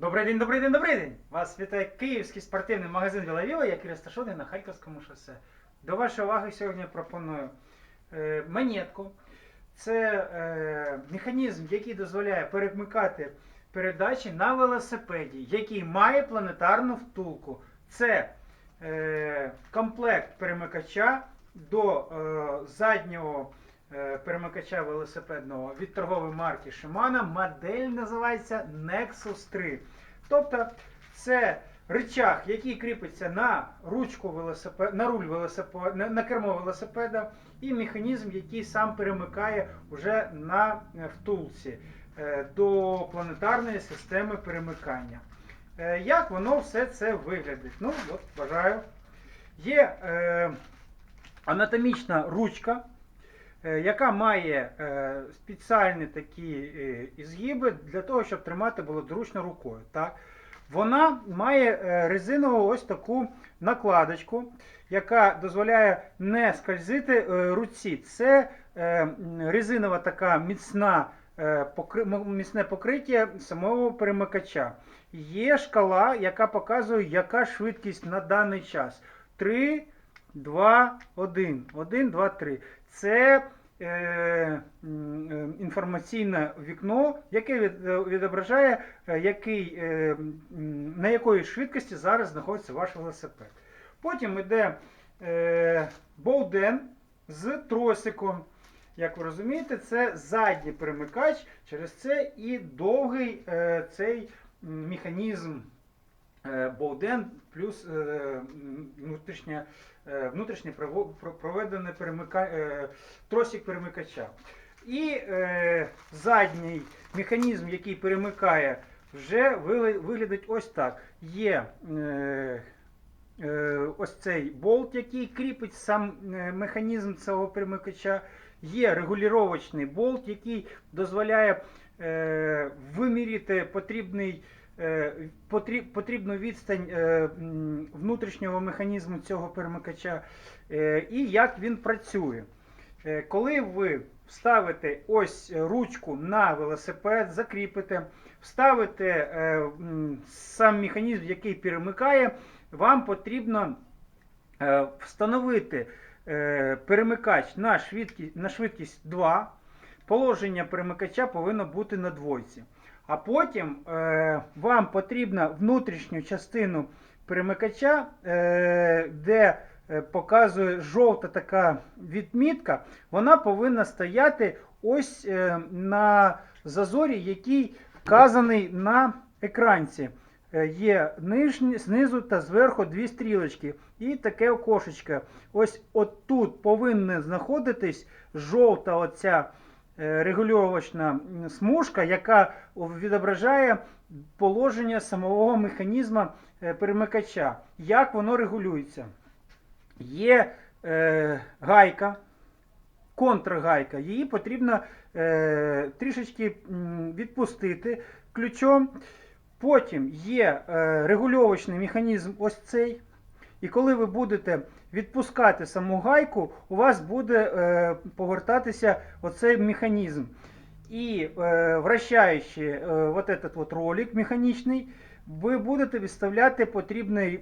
Добрий день, добрий день, добрий день! Вас вітає київський спортивний магазин Вілавіла, який розташований на Харківському шосе. До вашої уваги сьогодні пропоную е, монетку. Це е, механізм, який дозволяє перемикати передачі на велосипеді, який має планетарну втулку. Це е, комплект перемикача до е, заднього перемикача велосипедного від торгової марки Shimano. Модель називається Nexus 3. Тобто це рычаг, який кріпиться на ручку велосипеда, на руль велосипеда, на, на кермо велосипеда, і механізм, який сам перемикає вже на е, втулці е, до планетарної системи перемикання. Е, Як воно все це виглядить? Ну, от бажаю. Є е, анатомічна ручка, е, яка має е, спеціальні такі е, ізгиби для того, щоб тримати було зручно рукою. Так? Вона має е, резинову ось таку накладочку, яка дозволяє не скользити е, руці. Це е, резинова така міцна, е, міцне покриття самого перемикача. Є шкала, яка показує, яка швидкість на даний час. 3, 2, 1. 1, 2, 3. Це е, е, інформаційне вікно, яке е, відображає, е, який, е, на якої швидкості зараз знаходиться ваш велосипед. Потім йде е, болден з тросиком. Як ви розумієте, це задній перемикач, через це і довгий е, цей механізм е, плюс е, внутрішнє, е, внутрішнє проведене перемика, тросик перемикача. І задній механізм, який перемикає, вже виглядить ось так. Є ось цей болт, який кріпить сам механізм цього перемикача. Є регулювачний болт, який дозволяє виміряти потрібний, потріб, потрібну відстань е, внутрішнього механізму цього перемикача е, і як він працює. Е, Коли ви вставите ось ручку на велосипед, закріпите, вставите е, сам механізм, який перемикає, вам потрібно е, встановити е, перемикач на швидкість, на швидкість 2. Положення перемикача повинно бути на двойці. А потім е, вам потрібно внутрішню частину перемикача, е, де е, показує жовта така відмітка, вона повинна стояти ось е, на зазорі, який вказаний на екранці. Е, Є нижні, знизу та зверху дві стрілочки і таке окошечко. Ось отут повинна знаходитись жовта оця е, регулювачна м, смужка, яка відображає положення самого механізму е, перемикача, як воно регулюється. Є е, гайка, контргайка, її потрібно е, трішечки відпустити ключом. Потім є е, регульовочний механізм ось цей. І коли ви будете відпускати саму гайку, у вас буде е, повертатися оцей механізм. І е, вращаючи е, вот этот вот ролик механічний, ви будете відставляти потрібне,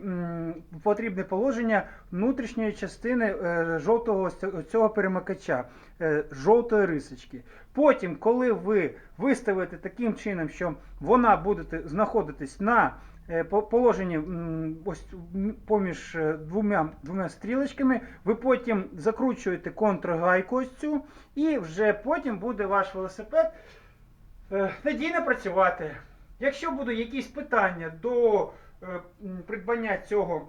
потрібне положення внутрішньої частини е, жовтого цього перемикача, е, жовтої рисочки. Потім, коли ви виставите таким чином, що вона буде знаходитись на е, по- положенні м, ось поміж е, двома, двома стрілочками, ви потім закручуєте контргайку ось цю, і вже потім буде ваш велосипед е, надійно працювати. Якщо будуть якісь питання до придбання цього,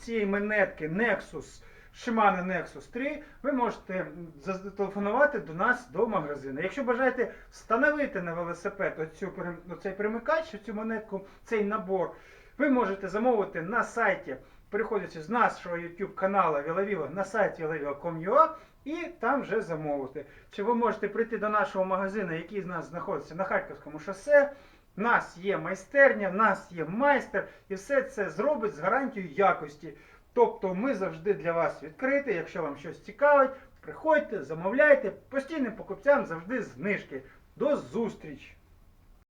цієї монетки Nexus, Shimano Nexus 3, ви можете зателефонувати до нас до магазину. Якщо бажаєте встановити на велосипед оцю, оцей перемикач, цю монетку, цей набор, ви можете замовити на сайті, переходячи з нашого YouTube каналу Вілавіла на сайт vilavila.com.ua і там вже замовити. Чи ви можете прийти до нашого магазину, який з нас знаходиться на Харківському шосе. У нас є майстерня, в нас є майстер, і все це зробить з гарантією якості. Тобто ми завжди для вас відкриті. Якщо вам щось цікавить, приходьте, замовляйте. Постійним покупцям завжди знижки. До зустрічі!